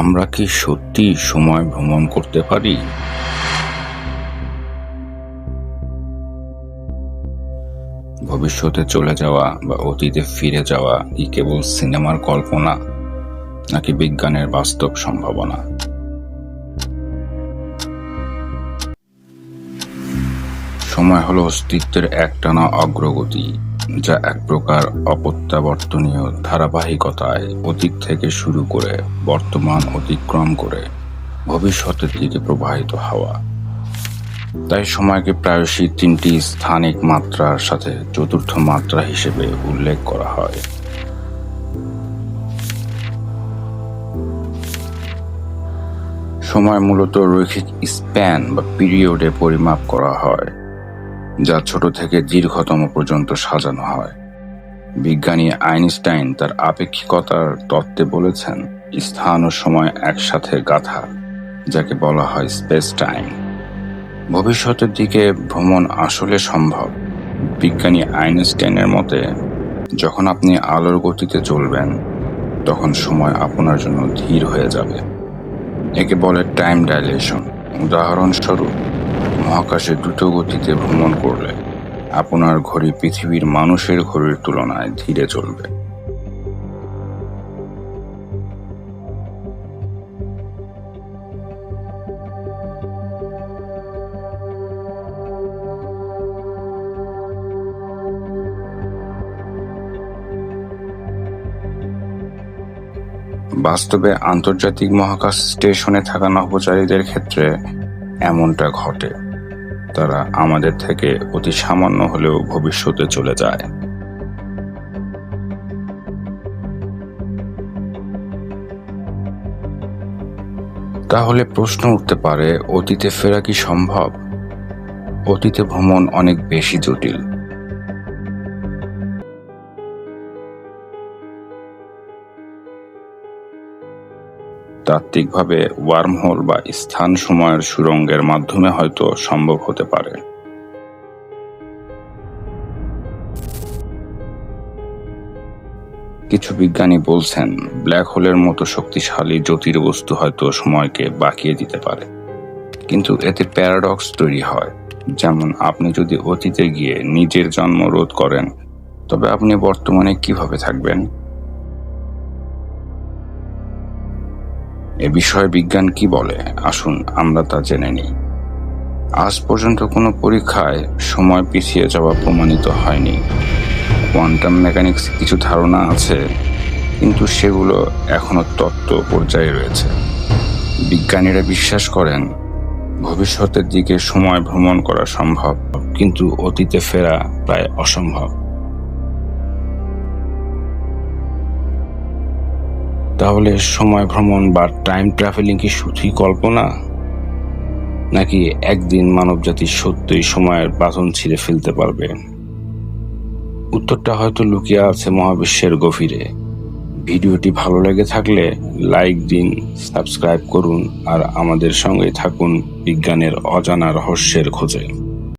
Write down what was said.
আমরা কি সত্যি সময় ভ্রমণ করতে পারি? ভবিষ্যতে চলে যাওয়া বা অতীতে ফিরে যাওয়া কি কেবল সিনেমার কল্পনা, নাকি বিজ্ঞানের বাস্তব সম্ভাবনা? সময় হলো অস্তিত্বের একটানা অগ্রগতি। যা এক প্রকার অপ্রত্যাবর্তনীয় ধারাবাহিকতায় অতীত থেকে শুরু করে বর্তমান অতিক্রম করে ভবিষ্যতের দিকে প্রবাহিত হওয়া। তাই সময়কে প্রায়শই তিনটি স্থানিক মাত্রার সাথে চতুর্থ মাত্রা হিসেবে উল্লেখ করা হয়। সময় মূলত রৈখিক স্প্যান বা পিরিয়ডে পরিমাপ করা হয়। যা ছোট থেকে দীর্ঘতম পর্যন্ত সাজানো হয়। বিজ্ঞানী আইনস্টাইন তার আপেক্ষিকতার তত্ত্বে বলেছেন, স্থান ও সময় একসাথে গাথা, যাকে বলা হয় স্পেস টাইম। ভবিষ্যতের দিকে ভ্রমণ আসলে সম্ভব। বিজ্ঞানী আইনস্টাইনের মতে, যখন আপনি আলোর গতিতে চলবেন, তখন সময় আপনার জন্য ধীর হয়ে যাবে। একে বলে টাইম ডাইলেশন। উদাহরণস্বরূপ মহাকাশে দ্রুত গতিতে ভ্রমণ করলে আপনার ঘড়ি পৃথিবীর মানুষের ঘড়ির তুলনায় ধীরে চলবে। বাস্তবে আন্তর্জাতিক মহাকাশ স্টেশনে থাকা নভোচারীদের ক্ষেত্রে এমনটা ঘটে। তারা আমাদের থেকে অতি সামান্য হলেও ভবিষ্যতে চলে যায়। তাহলে প্রশ্ন উঠতে পারে, অতীতে ফেরা কি সম্ভব? অতীতে ভ্রমণ অনেক বেশি জটিল। তাত্ত্বিকভাবে ওয়ার্মহোল বা স্থান সময়ের সুরঙ্গের মাধ্যমে হয়তো সম্ভব হতে পারে। কিছু বিজ্ঞানী বলছেন, ব্ল্যাক হোলের মতো শক্তিশালী জ্যোতির্বস্তু হয়তো সময়কে বাঁকিয়ে দিতে পারে। কিন্তু এতে প্যারাডক্স তৈরি হয়। যেমন আপনি যদি অতীতে গিয়ে নিজের জন্ম রোধ করেন, তবে আপনি বর্তমানে কীভাবে থাকবেন? এ বিষয়ে বিজ্ঞান কি বলে? আসুন, আমরা তা জেনে নিই। আজ পর্যন্ত কোনো পরীক্ষায় সময় পিছিয়ে যাওয়া প্রমাণিত হয়নি। কোয়ান্টাম মেকানিক্স কিছু ধারণা আছে, কিন্তু সেগুলো এখনও তত্ত্ব পর্যায়ে রয়েছে। বিজ্ঞানীরা বিশ্বাস করেন, ভবিষ্যতের দিকে সময় ভ্রমণ করা সম্ভব, কিন্তু অতীতে ফেরা প্রায় অসম্ভব। তাহলে সময় ভ্রমণ বা টাইম ট্রাভেলিং কি শুধুই কল্পনা? নাকি একদিন মানবজাতি সত্যই সময়ের বাঁধন ছিঁড়ে ফেলতে পারবে? উত্তরটা হয়তো লুকিয়ে আছে মহাবিশ্বের গভীরে। ভিডিওটি ভালো লেগে থাকলে লাইক দিন সাবস্ক্রাইব করুন আর আমাদের সঙ্গে থাকুন বিজ্ঞানের অজানা রহস্যের খোঁজে।